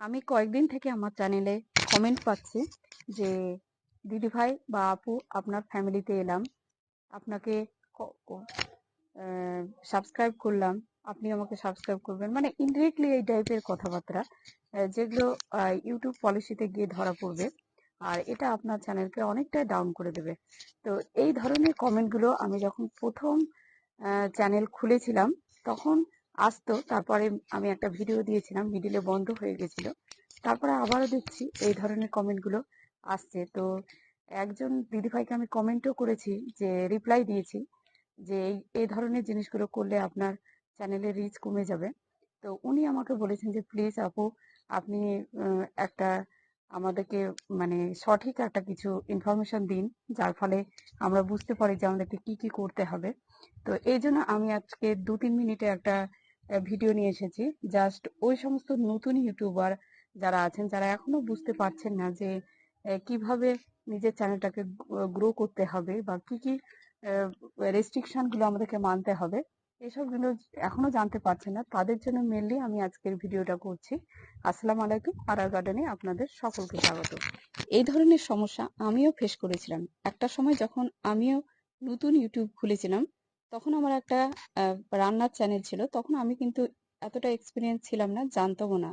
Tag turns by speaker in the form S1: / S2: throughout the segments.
S1: আমি কয়েকদিন থেকে আমার চ্যানেলে কমেন্ট পাচ্ছি যে দিদিভাই বা আপু, আপনার ফ্যামিলিতে এলাম। আপনাকে সাবস্ক্রাইব করলাম। আপনি আমাকে সাবস্ক্রাইব করবেন। মানে ইনডিরেক্টলি এই টাইপের কথাবার্তা যেগুলো ইউটিউব পলিসিতে গিয়ে ধরা পড়বে। আর এটা আপনার চ্যানেলকে অনেকটা ডাউন করে দেবে। তো এই ধরনের কমেন্টগুলো আমি যখন প্রথম চ্যানেল খুলেছিলাম, তখন আসতো, তারপরে আমি একটা ভিডিও দিয়েছিলাম মিডিলে বন্ধ হয়ে গেছিল। তারপরে আবারও দেখছি এই ধরনের কমেন্টগুলো আসছে। তো একজন দিদিভাইকে আমি কমেন্টও করেছি, যে রিপ্লাই দিয়েছি, যে এই এই ধরনের জিনিসগুলো করলে আপনার চ্যানেলের রিচ কমে যাবে। তো উনি আমাকে বলেছেন যে প্লিজ আপু, আপনি একটা আমাদেরকে মানে সঠিক একটা কিছু ইনফরমেশন দিন, যার ফলে আমরা বুঝতে পারি যে আমাদেরকে কি কি করতে হবে। তো এই জন্য আমি আজকে দু তিন মিনিটে একটা ভিডিও নিয়ে এসেছি। জাস্ট ওই সমস্ত নতুন ইউটিউবার যারা আছেন, যারা এখনও বুঝতে পারছেন না যে কীভাবে নিজের চ্যানেলটাকে গ্রো করতে হবে বা কি কি রেস্ট্রিকশনগুলো আমাদেরকে মানতে হবে এসবগুলো এখনও জানতে পারছেন না। তাদের জন্য মেনলি আমি আজকের ভিডিওটা করছি। আসসালাম আলাইকুম আর গার্ডেনে আপনাদের সকলকে স্বাগত। এই ধরনের সমস্যা আমিও ফেস করেছিলাম। একটা সময় যখন আমিও নতুন ইউটিউব খুলেছিলাম তখন আমার একটা রান্নার চ্যানেল ছিল। তখন আমি কিন্তু এতটা এক্সপিরিয়েন্স ছিলাম না জানতামও না।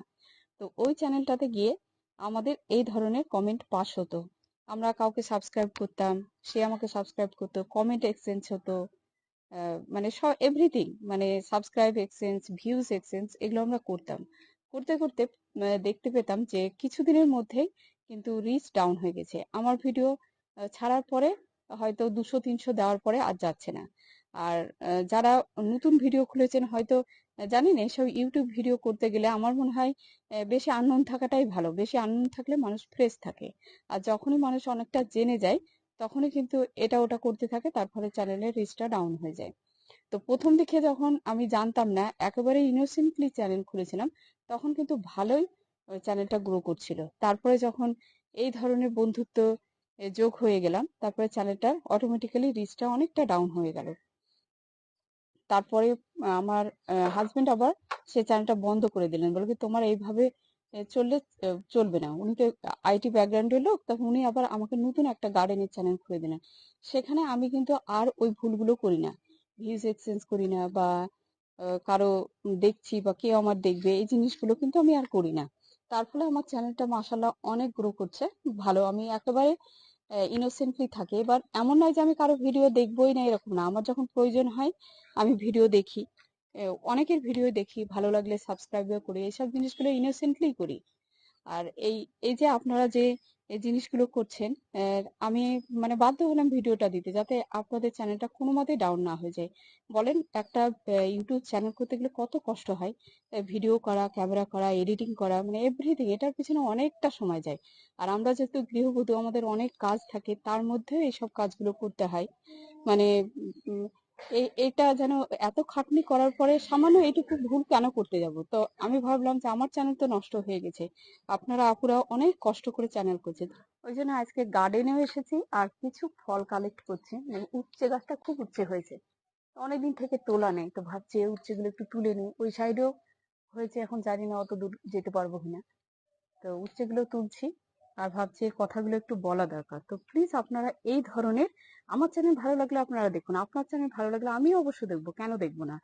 S1: তো ওই চ্যানেলটাতে গিয়ে আমাদের এই ধরনের কমেন্ট পাস হতো। আমরা কাউকে সাবস্ক্রাইব করতাম, সে আমাকে সাবস্ক্রাইব করতো কমেন্ট এক্সচেঞ্জ হতো মানে সব এভরিথিং মানে সাবস্ক্রাইব এক্সচেঞ্জ ভিউজ এক্সচেঞ্জ এগুলো আমরা করতাম। করতে করতে দেখতে পেতাম যে কিছুদিনের মধ্যেই কিন্তু রিচ ডাউন হয়ে গেছে। আমার ভিডিও ছাড়ার পরে হয়তো দুশো, তিনশো দেওয়ার পরে আর যাচ্ছে না। আর যারা নতুন ভিডিও খুলেছেন হয়তো জানেন এসব ইউটিউব ভিডিও করতে গেলে আমার মনে হয় বেশি আননোন থাকাটাই ভালো। বেশি আননোন থাকলে মানুষ ফ্রেশ থাকে। আর যখনই মানুষ অনেকটা জেনে যায়, তখনই কিন্তু এটা ওটা করতে থাকে, তার ফলে চ্যানেলের রিচটা ডাউন হয়ে যায়। তো প্রথম দিকে যখন আমি জানতাম না, একেবারে ইনোসেন্টলি চ্যানেল খুলেছিলাম, তখন কিন্তু ভালোই চ্যানেলটা গ্রো করছিল। তারপরে যখন এই ধরনের বন্ধুত্ব যোগ হয়ে গেলাম, তারপরে চ্যানেলটার অটোমেটিক্যালি রিচটা অনেকটা ডাউন হয়ে গেল। তারপরে আমার হাজবেন্ড আবার সে চ্যানেলটা বন্ধ করে দিলেন। বলে কি, তোমার এইভাবে চললে চলবে না। উনি তো আইটি ব্যাকগ্রাউন্ডের লোক, তখন উনি আবার আমাকে নতুন একটা গার্ডেনের চ্যানেল খুলে দিলেন। সেখানে আমি কিন্তু আর ওই ভুলগুলো করি না। ভিউজ এক্সচেঞ্জ করি না বা কারও দেখছি বা কেউ আমার দেখবে, এই জিনিসগুলো কিন্তু আমি আর করি না। তার ফলে আমার চ্যানেলটা মাসাল্লাহ অনেক গ্রো করছে, ভালো। আমি একেবারে ইনোসেন্টলি থাকে। এবার এমন নয় যে আমি কারও ভিডিও দেখবই না, এরকম না। আমার যখন প্রয়োজন হয়, আমি ভিডিও দেখি। অনেকের ভিডিও দেখি, ভালো লাগলে সাবস্ক্রাইবও করি। এইসব জিনিসগুলো ইনোসেন্টলি করি। আর এই এই যে আপনারা যে এই জিনিসগুলো করছেন আমি মানে বাধ্য হলাম ভিডিওটা দিতে যাতে আপনাদের চ্যানেলটা কোনো মতেই ডাউন না হয়ে যায়। বলেন, একটা ইউটিউব চ্যানেল করতে গেলে কত কষ্ট হয়? ভিডিও করা ক্যামেরা করা এডিটিং করা মানে এভরিথিং এটার পিছনে অনেকটা সময় যায়। আর আমরা যেহেতু গৃহবধূ, আমাদের অনেক কাজ থাকে, তার মধ্যেও এইসব কাজগুলো করতে হয়। মানে এটা যেন এত খাটনি করার পরে সামান্য এইটুকু ভুল কেন করতে যাব? তো আমি ভাবলাম যে আমার চ্যানেল তো নষ্ট হয়ে গেছে। আপনারা আপুরা অনেক কষ্ট করে চ্যানেল করছেন। ওই জন্য আজকে গার্ডেনেও এসেছি আর কিছু ফল কালেক্ট করছি। মানে উচ্ছে গাছটা খুব উচ্ছে হয়েছে। অনেকদিন থেকে তোলা নেই, তো ভাবছি এই উচ্ছেগুলো একটু তুলে নিই। ওই সাইডেও হয়েছে এখন জানি না অত দূর যেতে পারব কিনা। তো উচ্ছেগুলো তুলছি। আর ভাবছি এই কথাগুলো একটু বলা দরকার। তো প্লিজ আপনারা এই ধরনের, আমার চ্যানেল ভালো লাগলে আপনারা দেখুন, আপনার চ্যানেল ভালো লাগলে আমিও অবশ্যই দেখব, কেন দেখব না?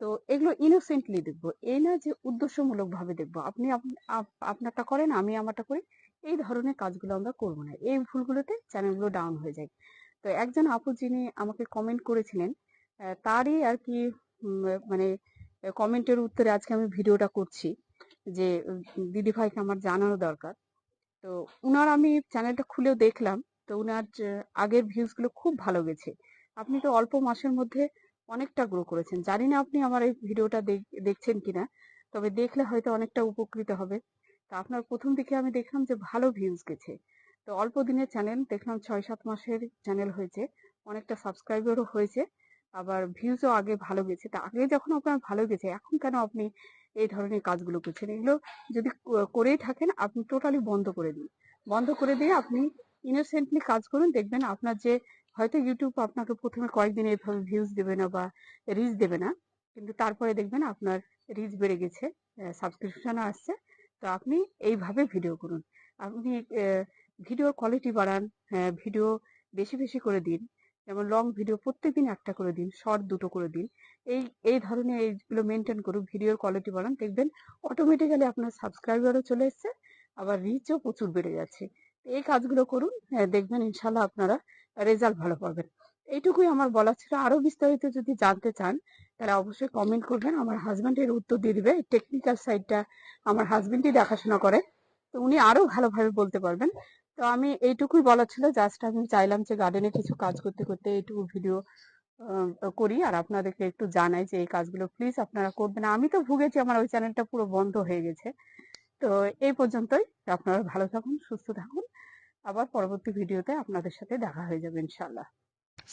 S1: তো এগুলো ইনোসেন্টলি দেখব এই না যে উদ্দেশ্যমূলক ভাবে দেখব, আপনি আপ- আপ- আপনারটা করেন, আমি আমারটা করি, এই ধরনের কাজগুলো আমরা করব না, এই ভুলগুলোতে চ্যানেলগুলো ডাউন হয়ে যায়। তো একজন আপু যিনি আমাকে কমেন্ট করেছিলেন তারই আর কি মানে কমেন্টের উত্তরে আজকে আমি ভিডিওটা করছি, যে দিদি ভাইকে আমার জানানো দরকার। তো উনার আমি চ্যানেলটা খুলেও দেখলাম, তো উনার আগের ভিউজগুলো খুব ভালো গেছে। আপনি তো অল্প মাসের মধ্যে অনেকটা গ্রো করেছেন। জানি না আপনি আমার এই ভিডিওটা দেখছেন কিনা, তবে দেখলে হয়তো অনেকটা উপকৃত হবে। তো আপনার প্রথম দিকে আমি দেখলাম যে ভালো ভিউজ গেছে। তো অল্প দিনের চ্যানেল দেখলাম ছয় সাত মাসের চ্যানেল হয়েছে, অনেকটা সাবস্ক্রাইবারও হয়েছে, আবার ভিউজও আগে ভালো গেছে। তা আগে যখন আপনার ভালো গেছে, এখন কেন আপনি এই ধরনের কাজগুলো করছেন। এগুলো যদি করেই থাকেন, আপনি টোটালি বন্ধ করে দিন। বন্ধ করে দিয়ে আপনি ইনোসেন্টলি কাজ করুন। দেখবেন আপনার যে, হয়তো ইউটিউব আপনাকে প্রথমে কয়েকদিন এভাবে ভিউজ দেবে না বা রিচ দেবে না, কিন্তু তারপরে দেখবেন আপনার রিচ বেড়ে গেছে সাবস্ক্রিপশনও আসছে। তো আপনি এইভাবে ভিডিও করুন। আপনি ভিডিওর কোয়ালিটি বাড়ান হ্যাঁ ভিডিও বেশি বেশি করে দিন। যেমন লং ভিডিও প্রত্যেকদিন একটা করে দিন শর্ট দুটো করে দিন। এই এই ধরনের এইগুলো মেনটেন করুন ভিডিওর কোয়ালিটি বাড়ান। দেখবেন অটোমেটিক্যালি আপনার সাবস্ক্রাইবারও চলে এসছে আবার রিচও প্রচুর বেড়ে যাচ্ছে। এই কাজগুলো করুন হ্যাঁ, দেখবেন ইনশাল্লাহ আপনারা রেজাল্ট ভালো পাবেন। এইটুকুই আমার বলা ছিল। আরও বিস্তারিত যদি জানতে চান তাহলে অবশ্যই কমেন্ট করবেন। আমার হাজব্যান্ড এর উত্তর দিয়ে দিবে। টেকনিক্যাল সাইডটা আমার হাজবেন্ডই দেখাশোনা করে। তো উনি আরও ভালোভাবে বলতে পারবেন। তো আমি এইটুকুই বলা ছিল। জাস্ট আমি চাইলাম যে গার্ডেনে কিছু কাজ করতে করতে এইটুকু ভিডিও করি। আর আপনাদেরকে একটু জানাই যে এই কাজগুলো প্লিজ আপনারা করবেন। আমি তো ভুগেছি, আমার ওই চ্যানেলটা পুরো বন্ধ হয়ে গেছে। তো এই পর্যন্তই। আপনারা ভালো থাকুন, সুস্থ থাকুন। আবার পরবর্তী ভিডিওতে আপনাদের সাথে দেখা হয়ে যাবে ইনশাল্লাহ